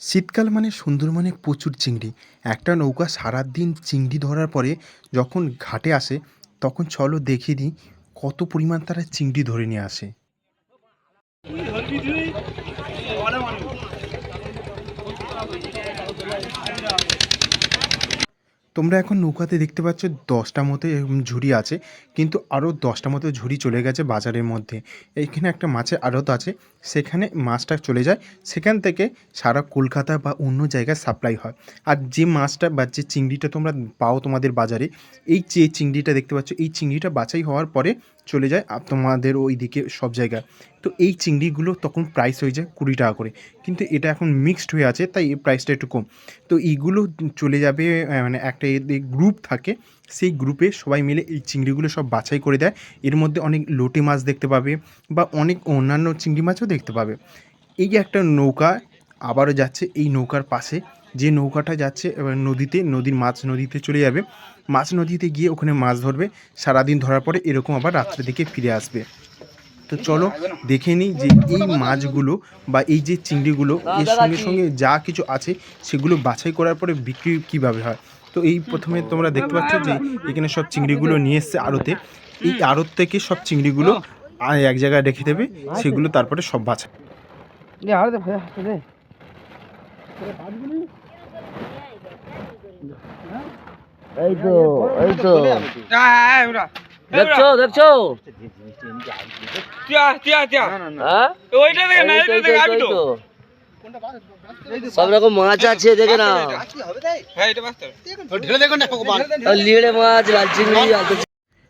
শীতকাল মানে সুন্দরবনে প্রচুর চিংড়ি। একটা নৌকা সারাদিন চিংড়ি ধরার পরে যখন ঘাটে আসে, তখন চলো দেখে দিই কত পরিমাণ তারা চিংড়ি ধরে নিয়ে আসে। তোমরা এখন নৌকাতে দেখতে পাচ্ছ দশটা মতো ঝুড়ি আছে, কিন্তু আরও দশটা মতো ঝুড়ি চলে গেছে বাজারের মধ্যে। এইখানে একটা মাছের আড়ত আছে, সেখানে মাছটা চলে যায়, সেখান থেকে সারা কলকাতা বা অন্য জায়গায় সাপ্লাই হয়। আর যে মাছটা বা যে চিংড়িটা তোমরা পাও তোমাদের বাজারে, এই যে চিংড়িটা দেখতে পাচ্ছ, এই চিংড়িটা বাছাই হওয়ার পরে চলে যায় তোমাদের ওই দিকে সব জায়গায়। তো এই চিংড়িগুলো তখন প্রাইস হয়ে যায় কুড়ি টাকা করে। কিন্তু এটা এখন মিক্সড হয়ে আছে, তাই এই প্রাইসটা একটু কম। তো এইগুলো চলে যাবে মানে একটা গ্রুপ থাকে, সেই গ্রুপে সবাই মিলে এই চিংড়িগুলো সব বাছাই করে দেয়। এর মধ্যে অনেক লোটে মাছ দেখতে পাবে বা অনেক অন্যান্য চিংড়ি মাছও দেখতে পাবে। এই যে একটা নৌকা আবারও যাচ্ছে এই নৌকার পাশে। যে নৌকাটা যাচ্ছে, এবার নদীতে, নদীর মাছ নদীতে চলে যাবে। মাছ নদীতে গিয়ে ওখানে মাছ ধরবে। সারাদিন ধরার পরে এরকম আবার রাত্রের দিকে ফিরে আসবে। তো চলো দেখে নিই যে এই মাছগুলো বা এই যে চিংড়িগুলো এর সঙ্গে সঙ্গে যা কিছু আছে সেগুলো বাছাই করার পরে বিক্রি কীভাবে হয়? তো এই প্রথমে তোমরা দেখতে পাচ্ছ যে এখানে সব চিংড়িগুলো নিয়ে এসছে আড়তে। এই আড়ত থেকে সব চিংড়িগুলো এক জায়গায় রেখে দেবে সেগুলো তারপরে সব বাছাই দে এই তো এই তো। হ্যাঁ ওরা। দেখছ দেখছ? না। সব রকম মাছ আছে দেখে না হ্যাঁ লিড়ে মাছ লাল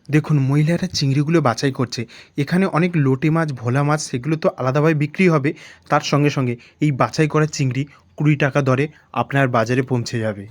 দেখুন মহিলারা চিংড়িগুলো বাছাই করছে। এখানে অনেক লোটে মাছ ভোলা মাছ সেগুলো তো আলাদাভাবে বিক্রি হবে। তার সঙ্গে সঙ্গে এই বাছাই করা চিংড়ি কুড়ি টাকা দরে আপনার বাজারে পৌঁছে যাবে।